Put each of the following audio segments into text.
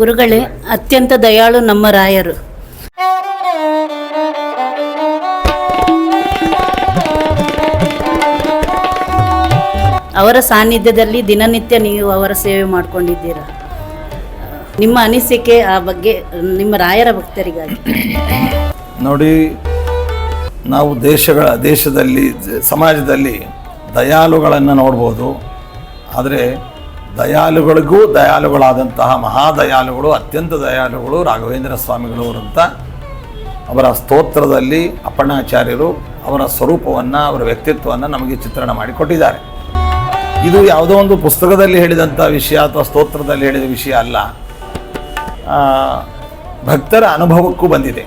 ಗುರುಗಳೇ, ಅತ್ಯಂತ ದಯಾಳು ನಮ್ಮ ರಾಯರು. ಅವರ ಸಾನ್ನಿಧ್ಯದಲ್ಲಿ ದಿನನಿತ್ಯ ನೀವು ಅವರ ಸೇವೆ ಮಾಡಿಕೊಂಡಿದ್ದೀರಾ? ನಿಮ್ಮ ಅನಿಸಿಕೆ ಆ ಬಗ್ಗೆ, ನಿಮ್ಮ ರಾಯರ ಭಕ್ತರಿಗಾಗಿ. ನೋಡಿ, ನಾವು ದೇಶಗಳ, ದೇಶದಲ್ಲಿ, ಸಮಾಜದಲ್ಲಿ ದಯಾಳುಗಳನ್ನು ನೋಡ್ಬೋದು. ಆದರೆ ದಯಾಳುಗಳಿಗೂ ದಯಾಳುಗಳಾದಂತಹ ಮಹಾದಯಾಳುಗಳು, ಅತ್ಯಂತ ದಯಾಳುಗಳು ರಾಘವೇಂದ್ರ ಸ್ವಾಮಿಗಳು ಅಂತ ಅವರ ಸ್ತೋತ್ರದಲ್ಲಿ ಅಪ್ಪಣಾಚಾರ್ಯರು ಅವರ ಸ್ವರೂಪವನ್ನು, ಅವರ ವ್ಯಕ್ತಿತ್ವವನ್ನು ನಮಗೆ ಚಿತ್ರಣ ಮಾಡಿಕೊಟ್ಟಿದ್ದಾರೆ. ಇದು ಯಾವುದೋ ಒಂದು ಪುಸ್ತಕದಲ್ಲಿ ಹೇಳಿದಂಥ ವಿಷಯ ಅಥವಾ ಸ್ತೋತ್ರದಲ್ಲಿ ಹೇಳಿದ ವಿಷಯ ಅಲ್ಲ. ಭಕ್ತರ ಅನುಭವಕ್ಕೂ ಬಂದಿದೆ.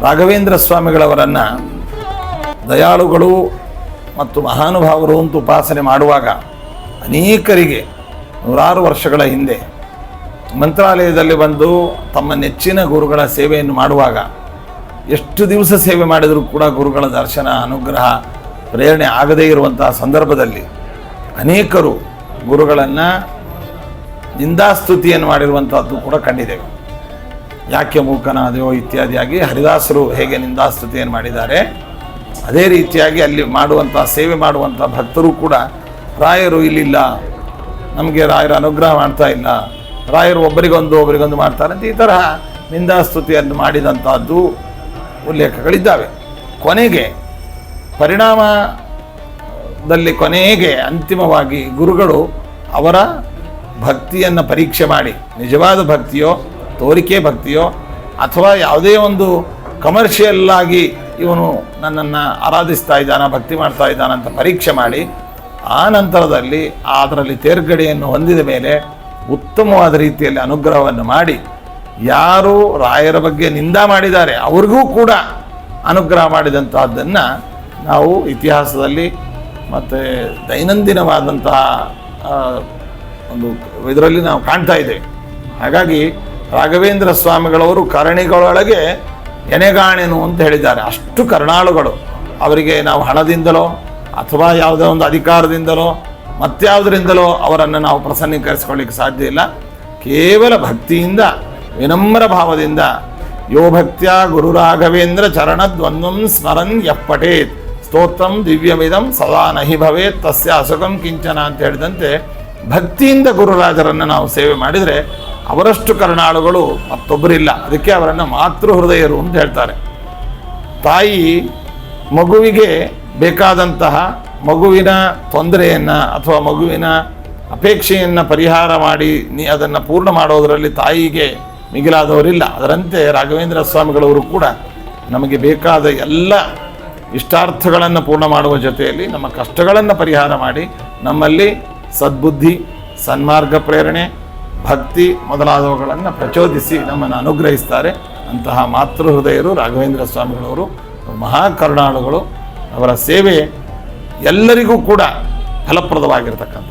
ರಾಘವೇಂದ್ರ ಸ್ವಾಮಿಗಳವರನ್ನು ದಯಾಳುಗಳು ಮತ್ತು ಮಹಾನುಭಾವರು ಅಂತ ಉಪಾಸನೆ ಮಾಡುವಾಗ ಅನೇಕರಿಗೆ ನೂರಾರು ವರ್ಷಗಳ ಹಿಂದೆ ಮಂತ್ರಾಲಯದಲ್ಲಿ ಬಂದು ತಮ್ಮ ನೆಚ್ಚಿನ ಗುರುಗಳ ಸೇವೆಯನ್ನು ಮಾಡುವಾಗ ಎಷ್ಟು ದಿವಸ ಸೇವೆ ಮಾಡಿದರೂ ಕೂಡ ಗುರುಗಳ ದರ್ಶನ, ಅನುಗ್ರಹ, ಪ್ರೇರಣೆ ಆಗದೇ ಇರುವಂತಹ ಸಂದರ್ಭದಲ್ಲಿ ಅನೇಕರು ಗುರುಗಳನ್ನು ನಿಂದಾಸ್ತುತಿಯನ್ನು ಮಾಡಿರುವಂಥದ್ದು ಕೂಡ ಕಂಡಿದ್ದೇವೆ ಯಾಕೆ ಮೂಕನಾದೆಯೋ ಇತ್ಯಾದಿಯಾಗಿ ಹರಿದಾಸರು ಹೇಗೆ ನಿಂದಾಸ್ತುತಿಯನ್ನು ಮಾಡಿದ್ದಾರೆ, ಅದೇ ರೀತಿಯಾಗಿ ಅಲ್ಲಿ ಮಾಡುವಂಥ ಸೇವೆ ಮಾಡುವಂಥ ಭಕ್ತರು ಕೂಡ ರಾಯರು ಇಲ್ಲಿಲ್ಲ. ನಮಗೆ ರಾಯರ ಅನುಗ್ರಹ ಮಾಡ್ತಾ ಇಲ್ಲ. ರಾಯರು ಒಬ್ಬರಿಗೊಂದು ಒಬ್ಬರಿಗೊಂದು ಮಾಡ್ತಾರೆ ಅಂತ ಈ ತರಹ ನಿಂದಾಸ್ತುತಿಯನ್ನು ಮಾಡಿದಂಥದ್ದು ಉಲ್ಲೇಖಗಳಿದ್ದಾವೆ. ಕೊನೆಗೆ ಪರಿಣಾಮದಲ್ಲಿ ಕೊನೆಗೆ ಅಂತಿಮವಾಗಿ ಗುರುಗಳು ಅವರ ಭಕ್ತಿಯನ್ನು ಪರೀಕ್ಷೆ ಮಾಡಿ. ನಿಜವಾದ ಭಕ್ತಿಯೋ, ತೋರಿಕೆ ಭಕ್ತಿಯೋ, ಅಥವಾ ಯಾವುದೇ ಒಂದು ಕಮರ್ಷಿಯಲ್ ಆಗಿ ಇವನು ನನ್ನನ್ನು ಆರಾಧಿಸ್ತಾ ಇದ್ದಾನ, ಭಕ್ತಿ ಮಾಡ್ತಾ ಇದ್ದಾನ ಅಂತ ಪರೀಕ್ಷೆ ಮಾಡಿ ಆ ನಂತರದಲ್ಲಿ ಅದರಲ್ಲಿ ತೇರ್ಗಡೆಯನ್ನು ಹೊಂದಿದ ಮೇಲೆ ಉತ್ತಮವಾದ ರೀತಿಯಲ್ಲಿ ಅನುಗ್ರಹವನ್ನು ಮಾಡಿ ಯಾರು ರಾಯರ ಬಗ್ಗೆ ನಿಂದ ಮಾಡಿದ್ದಾರೆ ಅವ್ರಿಗೂ ಕೂಡ ಅನುಗ್ರಹ ಮಾಡಿದಂತಹದ್ದನ್ನು ನಾವು ಇತಿಹಾಸದಲ್ಲಿ ಮತ್ತು ದೈನಂದಿನವಾದಂತಹ ಒಂದು ಇದರಲ್ಲಿ ನಾವು ಕಾಣ್ತಾ ಇದ್ದೇವೆ. ಹಾಗಾಗಿ ರಾಘವೇಂದ್ರ ಸ್ವಾಮಿಗಳವರು ಕರಣಿಗಳೊಳಗೆ ಎನೆಗಾಣೆನು ಅಂತ ಹೇಳಿದ್ದಾರೆ. ಅಷ್ಟು ಕರ್ಣಾಳುಗಳು. ಅವರಿಗೆ ನಾವು ಹಣದಿಂದಲೋ ಅಥವಾ ಯಾವುದೋ ಒಂದು ಅಧಿಕಾರದಿಂದಲೋ ಮತ್ಯಾವುದರಿಂದಲೋ ಅವರನ್ನು ನಾವು ಪ್ರಸನ್ನೀಕರಿಸಿಕೊಳ್ಳಿಕ್ಕೆ ಸಾಧ್ಯ ಇಲ್ಲ. ಕೇವಲ ಭಕ್ತಿಯಿಂದ, ವಿನಮ್ರ ಭಾವದಿಂದ, ಯೋ ಭಕ್ತ್ಯ ಗುರು ರಾಘವೇಂದ್ರ ಚರಣದ್ವಂದ್ವಂ ಸ್ಮರನ್ ಯಪ್ಪಟೇತ್ ಸ್ತೋತ್ರಂ ದಿವ್ಯಮಿದಂ ಸದಾ ನಹಿ ಭವೇತ್, ತಸ್ಯ ಅಸುಖಂ ಕಿಂಚನ ಅಂತ ಹೇಳಿದಂತೆ ಭಕ್ತಿಯಿಂದ ಗುರುರಾಜರನ್ನು ನಾವು ಸೇವೆ ಮಾಡಿದರೆ ಅವರಷ್ಟು ಕರುಣಾಳುಗಳು ಮತ್ತೊಬ್ಬರಿಲ್ಲ. ಅದಕ್ಕೆ ಅವರನ್ನು ಮಾತೃ ಹೃದಯರು ಅಂತ ಹೇಳ್ತಾರೆ. ತಾಯಿ ಮಗುವಿಗೆ ಬೇಕಾದಂತಹ ಮಗುವಿನ ತೊಂದರೆಯನ್ನು ಅಥವಾ ಮಗುವಿನ ಅಪೇಕ್ಷೆಯನ್ನು ಪರಿಹಾರ ಮಾಡಿ ನೀ ಅದನ್ನು ಪೂರ್ಣ ಮಾಡೋದರಲ್ಲಿ ತಾಯಿಗೆ ಮಿಗಿಲಾದವರಿಲ್ಲ. ಅದರಂತೆ ರಾಘವೇಂದ್ರ ಸ್ವಾಮಿಗಳವರು ಕೂಡ ನಮಗೆ ಬೇಕಾದ ಎಲ್ಲ ಇಷ್ಟಾರ್ಥಗಳನ್ನು ಪೂರ್ಣ ಮಾಡುವ ಜೊತೆಯಲ್ಲಿ ನಮ್ಮ ಕಷ್ಟಗಳನ್ನು ಪರಿಹಾರ ಮಾಡಿ ನಮ್ಮಲ್ಲಿ ಸದ್ಬುದ್ಧಿ, ಸನ್ಮಾರ್ಗ ಪ್ರೇರಣೆ, ಭಕ್ತಿ ಮೊದಲಾದವುಗಳನ್ನು ಪ್ರಚೋದಿಸಿ ನಮ್ಮನ್ನು ಅನುಗ್ರಹಿಸ್ತಾರೆ. ಅಂತಹ ಮಾತೃಹೃದಯರು ರಾಘವೇಂದ್ರ ಸ್ವಾಮಿಗಳವರು ಮಹಾಕರುಣಾಳುಗಳು ಅವರ ಸೇವೆ ಎಲ್ಲರಿಗೂ ಕೂಡ ಫಲಪ್ರದವಾಗಿರ್ತಕ್ಕಂಥ